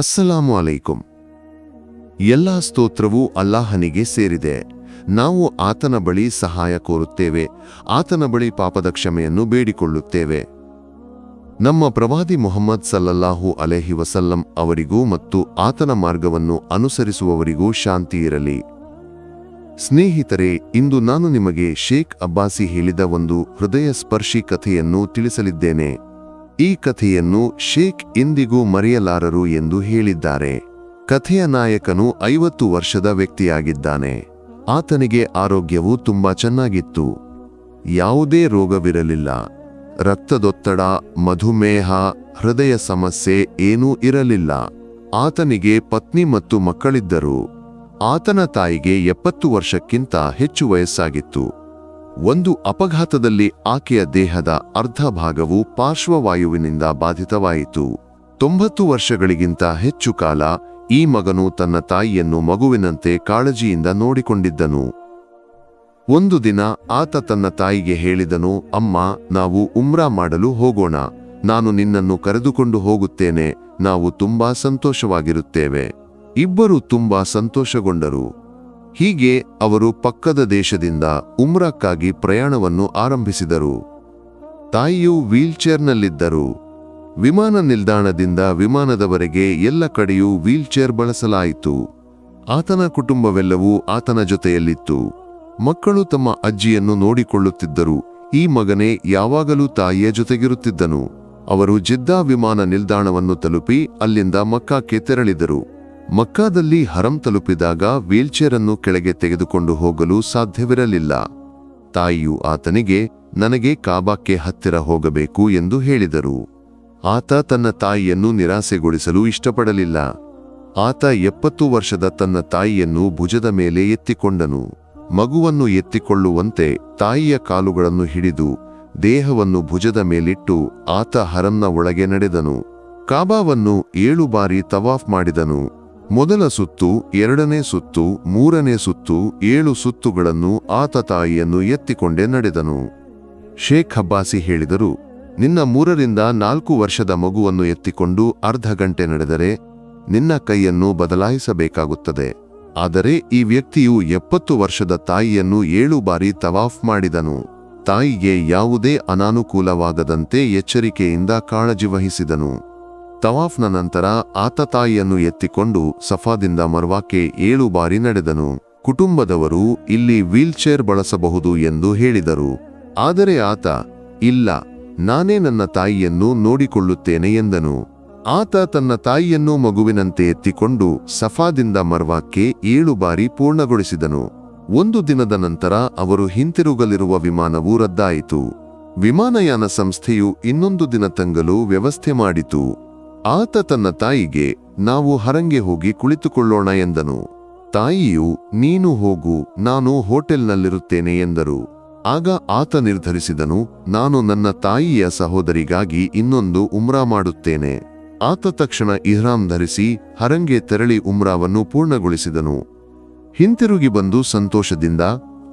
ಅಸ್ಸಲಾಮು ಅಲೈಕುಂ ಎಲ್ಲ ಸ್ತೋತ್ರವೂ ಅಲ್ಲಾಹನಿಗೆ ಸೇರಿದೆ. ನಾವು ಆತನ ಬಳಿ ಸಹಾಯ ಕೋರುತ್ತೇವೆ, ಆತನ ಬಳಿ ಪಾಪದ ಕ್ಷಮೆಯನ್ನು ಬೇಡಿಕೊಳ್ಳುತ್ತೇವೆ. ನಮ್ಮ ಪ್ರವಾದಿ ಮೊಹಮ್ಮದ್ ಸಲ್ಲಲ್ಲಾಹು ಅಲೆಹಿ ವಸಲ್ಲಂ ಅವರಿಗೂ ಮತ್ತು ಆತನ ಮಾರ್ಗವನ್ನು ಅನುಸರಿಸುವವರಿಗೂ ಶಾಂತಿ ಇರಲಿ. ಸ್ನೇಹಿತರೆ, ಇಂದು ನಾನು ನಿಮಗೆ ಶೇಖ್ ಅಬ್ಬಾಸಿ ಹೇಳಿದ ಒಂದು ಹೃದಯ ಸ್ಪರ್ಶಿ ಕಥೆಯನ್ನು ತಿಳಿಸಲಿದ್ದೇನೆ. ಈ ಕಥೆಯನ್ನು ಶೇಖ್ ಇಂದಿಗೂ ಮರೆಯಲಾರರು ಎಂದು ಹೇಳಿದ್ದಾರೆ. ಕಥೆಯ ನಾಯಕನು ಐವತ್ತು ವರ್ಷದ ವ್ಯಕ್ತಿಯಾಗಿದ್ದಾನೆ. ಆತನಿಗೆ ಆರೋಗ್ಯವು ತುಂಬಾ ಚೆನ್ನಾಗಿತ್ತು. ಯಾವುದೇ ರೋಗವಿರಲಿಲ್ಲ. ರಕ್ತದೊತ್ತಡ, ಮಧುಮೇಹ, ಹೃದಯ ಸಮಸ್ಯೆ ಏನೂ ಇರಲಿಲ್ಲ. ಆತನಿಗೆ ಪತ್ನಿ ಮತ್ತು ಮಕ್ಕಳಿದ್ದರು. ಆತನ ತಾಯಿಗೆ ಎಪ್ಪತ್ತು ವರ್ಷಕ್ಕಿಂತ ಹೆಚ್ಚು ವಯಸ್ಸಾಗಿತ್ತು. ಒಂದು ಅಪಘಾತದಲ್ಲಿ ಆಕೆಯ ದೇಹದ ಅರ್ಧ ಭಾಗವು ಪಾರ್ಶ್ವವಾಯುವಿನಿಂದ ಬಾಧಿತವಾಯಿತು. ತೊಂಬತ್ತು ವರ್ಷಗಳಿಗಿಂತ ಹೆಚ್ಚು ಕಾಲ ಈ ಮಗನು ತನ್ನ ತಾಯಿಯನ್ನು ಮಗುವಿನಂತೆ ಕಾಳಜಿಯಿಂದ ನೋಡಿಕೊಂಡಿದ್ದನು. ಒಂದು ದಿನ ಆತ ತನ್ನ ತಾಯಿಗೆ ಹೇಳಿದನು, ಅಮ್ಮ, ನಾವು ಉಮ್ರಾ ಮಾಡಲು ಹೋಗೋಣ. ನಾನು ನಿನ್ನನ್ನು ಕರೆದುಕೊಂಡು ಹೋಗುತ್ತೇನೆ. ನಾವು ತುಂಬಾ ಸಂತೋಷವಾಗಿರುತ್ತೇವೆ. ಇಬ್ಬರು ತುಂಬಾ ಸಂತೋಷಗೊಂಡರು. ಹೀಗೆ ಅವರು ಪಕ್ಕದ ದೇಶದಿಂದ ಉಮ್ರಾಕ್ಕಾಗಿ ಪ್ರಯಾಣವನ್ನು ಆರಂಭಿಸಿದರು. ತಾಯಿಯು ವೀಲ್ಚೇರ್ನಲ್ಲಿದ್ದರು. ವಿಮಾನ ನಿಲ್ದಾಣದಿಂದ ವಿಮಾನದವರೆಗೆ ಎಲ್ಲ ಕಡೆಯೂ ವೀಲ್ಚೇರ್ ಬಳಸಲಾಯಿತು. ಆತನ ಕುಟುಂಬವೆಲ್ಲವೂ ಆತನ ಜೊತೆಯಲ್ಲಿತ್ತು. ಮಕ್ಕಳು ತಮ್ಮ ಅಜ್ಜಿಯನ್ನು ನೋಡಿಕೊಳ್ಳುತ್ತಿದ್ದರು. ಈ ಮಗನೇ ಯಾವಾಗಲೂ ತಾಯಿಯ ಜೊತೆಗಿರುತ್ತಿದ್ದನು. ಅವರು ಜಿದ್ದಾ ವಿಮಾನ ನಿಲ್ದಾಣವನ್ನು ತಲುಪಿ ಅಲ್ಲಿಂದ ಮಕ್ಕಾಕ್ಕೆ ತೆರಳಿದರು. ಮಕ್ಕಾದಲ್ಲಿ ಹರಂ ತಲುಪಿದಾಗ ವೀಲ್ಚೇರ್ ಅನ್ನು ಕೆಳಗೆ ತೆಗೆದುಕೊಂಡು ಹೋಗಲು ಸಾಧ್ಯವಿರಲಿಲ್ಲ. ತಾಯಿಯು ಆತನಿಗೆ, ನನಗೆ ಕಾಬಾಕ್ಕೆ ಹತ್ತಿರ ಹೋಗಬೇಕು ಎಂದು ಹೇಳಿದರು. ಆತ ತನ್ನ ತಾಯಿಯನ್ನು ನಿರಾಸೆಗೊಳಿಸಲು ಇಷ್ಟಪಡಲಿಲ್ಲ. ಆತ ಎಪ್ಪತ್ತು ವರ್ಷದ ತನ್ನ ತಾಯಿಯನ್ನು ಭುಜದ ಮೇಲೆ ಎತ್ತಿಕೊಂಡನು. ಮಗುವನ್ನು ಎತ್ತಿಕೊಳ್ಳುವಂತೆ ತಾಯಿಯ ಕಾಲುಗಳನ್ನು ಹಿಡಿದು ದೇಹವನ್ನು ಭುಜದ ಮೇಲಿಟ್ಟು ಆತ ಹರಂನ ಒಳಗೆ ನಡೆದನು. ಕಾಬಾವನ್ನು ಏಳು ಬಾರಿ ತವಾಫ್ ಮಾಡಿದನು. ಮೊದಲ ಸುತ್ತು, ಎರಡನೇ ಸುತ್ತು, ಮೂರನೇ ಸುತ್ತು, ಏಳು ಸುತ್ತುಗಳನ್ನು ಆತ ತಾಯಿಯನ್ನು ಎತ್ತಿಕೊಂಡೇ ನಡೆದನು. ಶೇಖ್ ಅಬ್ಬಾಸಿ ಹೇಳಿದರು, ನಿನ್ನ ಮೂರರಿಂದ ನಾಲ್ಕು ವರ್ಷದ ಮಗುವನ್ನು ಎತ್ತಿಕೊಂಡು ಅರ್ಧ ಗಂಟೆ ನಡೆದರೆ ನಿನ್ನ ಕೈಯನ್ನು ಬದಲಾಯಿಸಬೇಕಾಗುತ್ತದೆ. ಆದರೆ ಈ ವ್ಯಕ್ತಿಯು ಎಪ್ಪತ್ತು ವರ್ಷದ ತಾಯಿಯನ್ನು ಏಳು ಬಾರಿ ತವಾಫ್ ಮಾಡಿದನು. ತಾಯಿಗೆ ಯಾವುದೇ ಅನಾನುಕೂಲವಾಗದಂತೆ ಎಚ್ಚರಿಕೆಯಿಂದ ಕಾಳಜಿ ವಹಿಸಿದನು. ತವಾಫ್ನ ನಂತರ ಆತ ತಾಯಿಯನ್ನು ಎತ್ತಿಕೊಂಡು ಸಫಾದಿಂದ ಮರ್ವಾಕ್ಕೆ ಏಳು ಬಾರಿ ನಡೆದನು. ಕುಟುಂಬದವರು ಇಲ್ಲಿ ವೀಲ್ಚೇರ್ ಬಳಸಬಹುದು ಎಂದು ಹೇಳಿದರು. ಆದರೆ ಆತ, ಇಲ್ಲ, ನಾನೇ ನನ್ನ ತಾಯಿಯನ್ನು ನೋಡಿಕೊಳ್ಳುತ್ತೇನೆ ಎಂದನು. ಆತ ತನ್ನ ತಾಯಿಯನ್ನು ಮಗುವಿನಂತೆ ಎತ್ತಿಕೊಂಡು ಸಫಾದಿಂದ ಮರ್ವಾಕ್ಕೆ ಏಳು ಬಾರಿ ಪೂರ್ಣಗೊಳಿಸಿದನು. ಒಂದು ದಿನದ ನಂತರ ಅವರು ಹಿಂತಿರುಗಲಿರುವ ವಿಮಾನವು ರದ್ದಾಯಿತು. ವಿಮಾನಯಾನ ಸಂಸ್ಥೆಯು ಇನ್ನೊಂದು ದಿನ ತಂಗಲು ವ್ಯವಸ್ಥೆ ಮಾಡಿತು. ಆತ ತನ್ನ ತಾಯಿಗೆ, ನಾವು ಹರಂಗೆ ಹೋಗಿ ಕುಳಿತುಕೊಳ್ಳೋಣ ಎಂದನು. ತಾಯಿಯು, ನೀನು ಹೋಗು, ನಾನು ಹೋಟೆಲ್ನಲ್ಲಿರುತ್ತೇನೆ ಎಂದರು. ಆಗ ಆತ ನಿರ್ಧರಿಸಿದನು, ನಾನು ನನ್ನ ತಾಯಿಯ ಸಹೋದರಿಗಾಗಿ ಇನ್ನೊಂದು ಉಮ್ರಾ ಮಾಡುತ್ತೇನೆ. ಆತ ತಕ್ಷಣ ಇಹ್ರಾಂ ಧರಿಸಿ, ಹರಂಗೆ ತೆರಳಿ ಉಮ್ರಾವನ್ನು ಪೂರ್ಣಗೊಳಿಸಿದನು. ಹಿಂತಿರುಗಿ ಬಂದು ಸಂತೋಷದಿಂದ,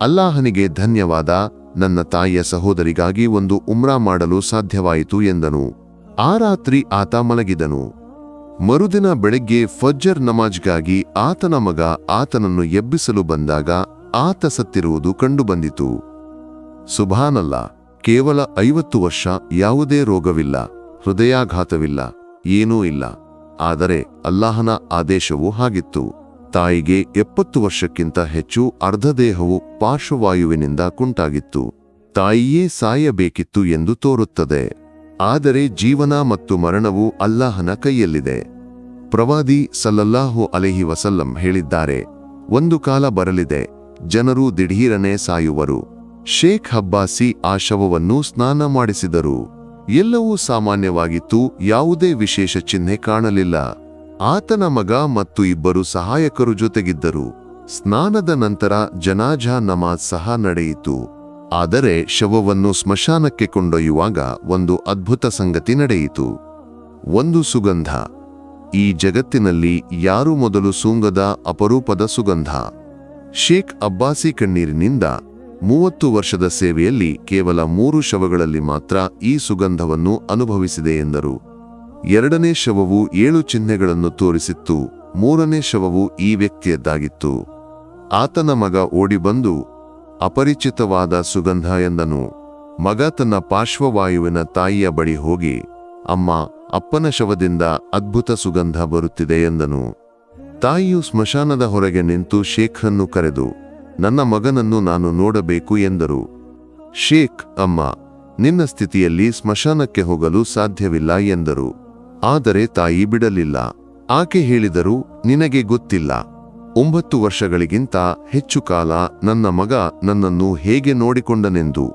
ಅಲ್ಲಾಹನಿಗೆ ಧನ್ಯವಾದ, ನನ್ನ ತಾಯಿಯ ಸಹೋದರಿಗಾಗಿ ಒಂದು ಉಮ್ರಾ ಮಾಡಲು ಸಾಧ್ಯವಾಯಿತು ಎಂದನು. ಆ ರಾತ್ರಿ ಆತ ಮಲಗಿದನು. ಮರುದಿನ ಬೆಳಗ್ಗೆ ಫಜ್ಜರ್ ನಮಾಜ್ಗಾಗಿ ಆತನ ಮಗ ಆತನನ್ನು ಎಬ್ಬಿಸಲು ಬಂದಾಗ ಆತ ಸತ್ತಿರುವುದು ಕಂಡುಬಂದಿತು. ಸುಭಾನಲ್ಲ, ಕೇವಲ ಐವತ್ತು ವರ್ಷ ಯಾವುದೇ ರೋಗವಿಲ್ಲ, ಹೃದಯಾಘಾತವಿಲ್ಲ, ಏನೂ ಇಲ್ಲ. ಆದರೆ ಅಲ್ಲಾಹನ ಆದೇಶವೂ ಹಾಗಿತ್ತು. ತಾಯಿಗೆ ಎಪ್ಪತ್ತು ವರ್ಷಕ್ಕಿಂತ ಹೆಚ್ಚು ಅರ್ಧದೇಹವು ಪಾರ್ಶ್ವವಾಯುವಿನಿಂದ ಕುಂಟಾಗಿತ್ತು. ತಾಯಿಯೇ ಸಾಯಬೇಕಿತ್ತು ಎಂದು ತೋರುತ್ತದೆ. ಆದರೆ ಜೀವನ ಮತ್ತು ಮರಣವು ಅಲ್ಲಾಹನ ಕೈಯಲ್ಲಿದೆ. ಪ್ರವಾದಿ ಸಲ್ಲಲ್ಲಾಹು ಅಲೆಹಿ ವಸಲ್ಲಂ ಹೇಳಿದ್ದಾರೆ, ಒಂದು ಕಾಲ ಬರಲಿದೆ, ಜನರು ದಿಢೀರನೆ ಸಾಯುವರು. ಶೇಖ್ ಹಬ್ಬಾಸಿ ಆ ಶವವನ್ನು ಸ್ನಾನ ಮಾಡಿಸಿದರು. ಎಲ್ಲವೂ ಸಾಮಾನ್ಯವಾಗಿತ್ತು, ಯಾವುದೇ ವಿಶೇಷ ಚಿಹ್ನೆ ಕಾಣಲಿಲ್ಲ. ಆತನ ಮಗ ಮತ್ತು ಇಬ್ಬರು ಸಹಾಯಕರು ಜೊತೆಗಿದ್ದರು. ಸ್ನಾನದ ನಂತರ ಜನಾಜಾ ನಮಾಜ್ ಸಹ ನಡೆಯಿತು. ಆದರೆ ಶವವನ್ನು ಸ್ಮಶಾನಕ್ಕೆ ಕೊಂಡೊಯ್ಯುವಾಗ ಒಂದು ಅದ್ಭುತ ಸಂಗತಿ ನಡೆಯಿತು. ಒಂದು ಸುಗಂಧ. ಈ ಜಗತ್ತಿನಲ್ಲಿ ಯಾರು ಮೊದಲು ಸುಂಗದ ಅಪರೂಪದ ಸುಗಂಧ? ಶೇಖ್ ಅಬ್ಬಾಸಿ ಕಣ್ಣೀರಿನಿಂದ ಮೂವತ್ತು ವರ್ಷದ ಸೇವೆಯಲ್ಲಿ ಕೇವಲ ಮೂರು ಶವಗಳಲ್ಲಿ ಮಾತ್ರ ಈ ಸುಗಂಧವನ್ನು ಅನುಭವಿಸಿದೆ ಎಂದರು. ಎರಡನೇ ಶವವು ಏಳು ಚಿಹ್ನೆಗಳನ್ನು ತೋರಿಸಿತ್ತು, ಮೂರನೇ ಶವವು ಈ ವ್ಯಕ್ತಿಯದ್ದಾಗಿತ್ತು. ಆತನ ಮಗ ಓಡಿ ಬಂದು ಅಪರಿಚಿತವಾದ ಸುಗಂಧ ಎಂದನು. ಮಗ ತನ್ನ ಪಾರ್ಶ್ವವಾಯುವಿನ ತಾಯಿಯ ಬಳಿ ಹೋಗಿ, ಅಮ್ಮ, ಅಪ್ಪನ ಶವದಿಂದ ಅದ್ಭುತ ಸುಗಂಧ ಬರುತ್ತಿದೆ ಎಂದನು. ತಾಯಿಯು ಸ್ಮಶಾನದ ಹೊರಗೆ ನಿಂತು ಶೇಖ್ರನ್ನು ಕರೆದು, ನನ್ನ ಮಗನನ್ನು ನಾನು ನೋಡಬೇಕು ಎಂದರು. ಶೇಖ್, ಅಮ್ಮ, ನಿನ್ನ ಸ್ಥಿತಿಯಲ್ಲಿ ಸ್ಮಶಾನಕ್ಕೆ ಹೋಗಲು ಸಾಧ್ಯವಿಲ್ಲ ಎಂದರು. ಆದರೆ ತಾಯಿ ಬಿಡಲಿಲ್ಲ. ಆಕೆ ಹೇಳಿದರು ನಿನಗೆ ಗೊತ್ತಿಲ್ಲ. ಒಂಬತ್ತು ವರ್ಷಗಳಿಗಿಂತ ಹೆಚ್ಚು ಕಾಲ ನನ್ನ ಮಗ ನನ್ನನ್ನು ಹೇಗೆ ನೋಡಿಕೊಂಡನೆಂದು.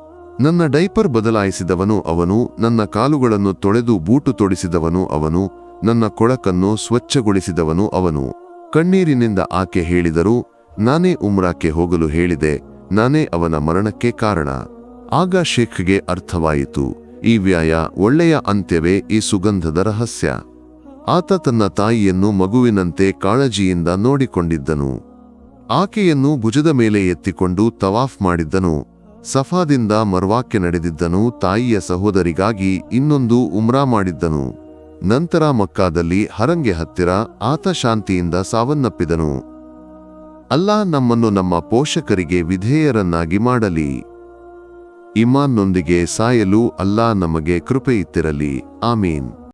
ನನ್ನ ಡೈಪರ್ ಬದಲಾಯಿಸಿದವನು ಅವನು, ನನ್ನ ಕಾಲುಗಳನ್ನು ತೊಳೆದು ಬೂಟು ತೊಡಿಸಿದವನು ಅವನು, ನನ್ನ ಕೊಳಕನ್ನು ಸ್ವಚ್ಛಗೊಳಿಸಿದವನು ಅವನು. ಕಣ್ಣೀರಿನಿಂದ ಆಕೆ ಹೇಳಿದರು, ನಾನೇ ಉಮ್ರಾಕ್ಕೆ ಹೋಗಲು ಹೇಳಿದೆ, ನಾನೇ ಅವನ ಮರಣಕ್ಕೆ ಕಾರಣ. ಆಗ ಶೇಖ್ಗೆ ಅರ್ಥವಾಯಿತು, ಈ ವ್ಯಾಯ ಒಳ್ಳೆಯ ಅಂತ್ಯವೇ ಈ ಸುಗಂಧದ ರಹಸ್ಯ. ಆತ ತನ್ನ ತಾಯಿಯನ್ನು ಮಗುವಿನಂತೆ ಕಾಳಜಿಯಿಂದ ನೋಡಿಕೊಂಡಿದ್ದನು. ಆಕೆಯನ್ನು ಭುಜದ ಮೇಲೆ ಎತ್ತಿಕೊಂಡು ತವಾಫ್ ಮಾಡಿದ್ದನು. ಸಫಾದಿಂದ ಮರ್ವಾಕ್ಕೆ ನಡೆದಿದ್ದನು, ತಾಯಿಯ ಸಹೋದರಿಗಾಗಿ ಇನ್ನೊಂದು ಉಮ್ರಾ ಮಾಡಿದ್ದನು. ನಂತರ ಮಕ್ಕಾದಲ್ಲಿ ಹರಂಗೆ ಹತ್ತಿರ ಆತ ಶಾಂತಿಯಿಂದ ಸಾವನ್ನಪ್ಪಿದನು. ಅಲ್ಲಾ, ನಮ್ಮನ್ನು ನಮ್ಮ ಪೋಷಕರಿಗೆ ವಿಧೇಯರನ್ನಾಗಿ ಮಾಡಲಿ. ಇಮಾನ್ನೊಂದಿಗೆ ಸಾಯಲು ಅಲ್ಲಾ ನಮಗೆ ಕೃಪೆಯಿತ್ತಿರಲಿ. ಆಮೀನ್.